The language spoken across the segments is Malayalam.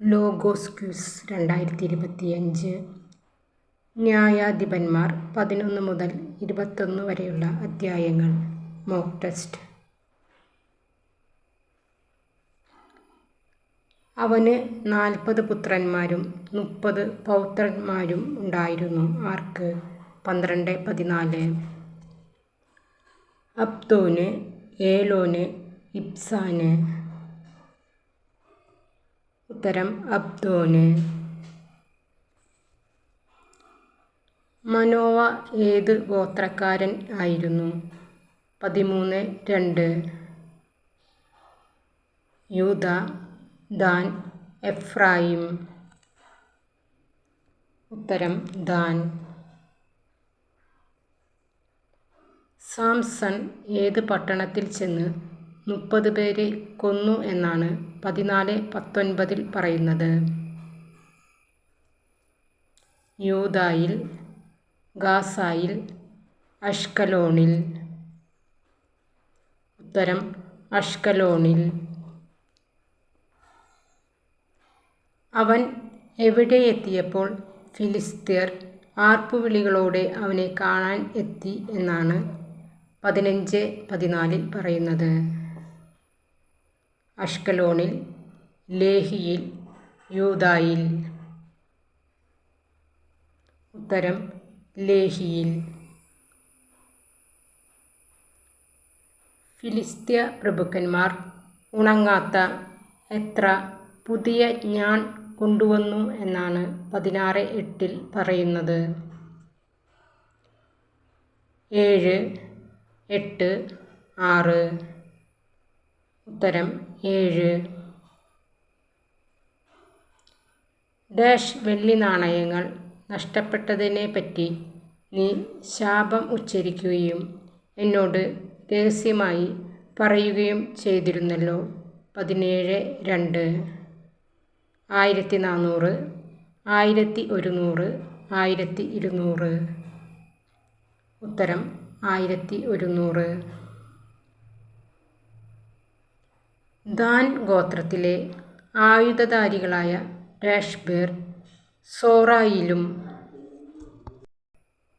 ലോഗോസ് ക്വിസ് രണ്ടായിരത്തി ഇരുപത്തിയഞ്ച് ന്യായാധിപന്മാർ പതിനൊന്ന് മുതൽ ഇരുപത്തൊന്ന് വരെയുള്ള അധ്യായങ്ങൾ. Mock test. അവന് നാൽപ്പത് പുത്രന്മാരും മുപ്പത് പൗത്രന്മാരും ഉണ്ടായിരുന്നു. ആർക്ക്? പന്ത്രണ്ട് പതിനാല്. അബ്ദോന് ഏലോന് ഇബ്സാന് ഉത്തരം അബ്ദോന്. മനോവ ഏത് ഗോത്രക്കാരൻ ആയിരുന്നു? പതിമൂന്ന് രണ്ട്. യൂത ദാൻ എഫ്രായിം. ഉത്തരം ദാൻ. സാംസൺ ഏത് പട്ടണത്തിൽ ചെന്ന് മുപ്പത് പേരെ കൊന്നു എന്നാണ് പതിനാല് പത്തൊൻപതിൽ പറയുന്നത്. യൂതായിൽ ഗാസായിൽ അഷ്കലോണിൽ. ഉത്തരം അഷ്കലോണിൽ. അവൻ എവിടെ എത്തിയപ്പോൾ ഫിലിസ്തീർ ആർപ്പുവിളികളോടെ അവനെ കാണാൻ എത്തി എന്നാണ് പതിനഞ്ച് പതിനാലിൽ പറയുന്നത്. അഷ്കലോണിൽ ലേഹിയിൽ യൂതായിൽ ഉത്തരം ലേഹിയിൽ. ഫിലിസ്ത്യ പ്രഭുക്കന്മാർ ഉണങ്ങാത്ത എത്ര പുതിയ ഞാൻ കൊണ്ടുവന്നു എന്നാണ് പതിനാറ് എട്ടിൽ പറയുന്നത്. ഏഴ് എട്ട് ആറ്. ഉത്തരം ഏഴ്. ഡാഷ് വെള്ളി നാണയങ്ങൾ നഷ്ടപ്പെട്ടതിനെ പറ്റി നീ ശാപം ഉച്ചരിക്കുകയും എന്നോട് രഹസ്യമായി പറയുകയും ചെയ്തിരുന്നല്ലോ. പതിനേഴ് രണ്ട്. ആയിരത്തി നാനൂറ് ആയിരത്തി ഒരുന്നൂറ് ആയിരത്തി ഇരുന്നൂറ് ഉത്തരം ആയിരത്തി ഒരുന്നൂറ് ദാൻ ഗോത്രത്തിലെ ആയുധധാരികളായ രാഷ്ബേർ സോറായിലും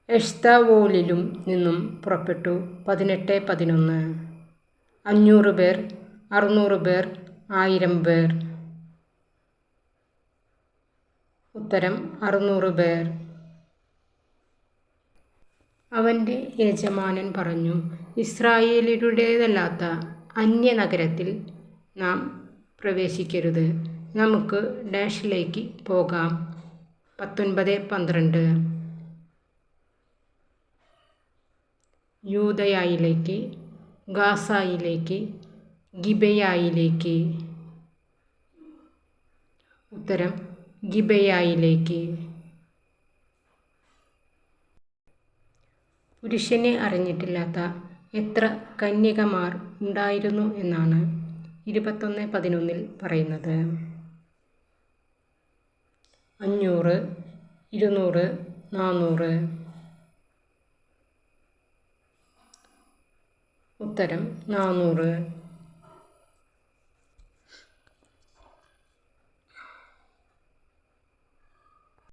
എഷ്താവോലിലും നിന്നും പുറപ്പെട്ടു. പതിനെട്ട് പതിനൊന്ന്. അഞ്ഞൂറ് പേർ അറുന്നൂറ് പേർ ആയിരം പേർ. ഉത്തരം അറുന്നൂറ് പേർ. അവന്റെ യജമാനൻ പറഞ്ഞു ഇസ്രായേലിയുടേതല്ലാത്ത അന്യനഗരത്തിൽ നാം പ്രവേശിക്കരുത്. നമുക്ക് ഡാഷിലേക്ക് പോകാം. പത്തൊൻപത് പന്ത്രണ്ട്. യൂതയായിലേക്ക് ഗാസായിലേക്ക് ഗിബയായിലേക്ക്. ഉത്തരം ഗിബയായിലേക്ക്. പുരുഷനെ അറിഞ്ഞിട്ടില്ലാത്ത എത്ര കന്യകമാർ ഉണ്ടായിരുന്നു എന്നാണ് ഇരുപത്തൊന്ന് പതിനൊന്നിൽ പറയുന്നത്. അഞ്ഞൂറ് ഇരുന്നൂറ് നാനൂറ് ഉത്തരം നാനൂറ്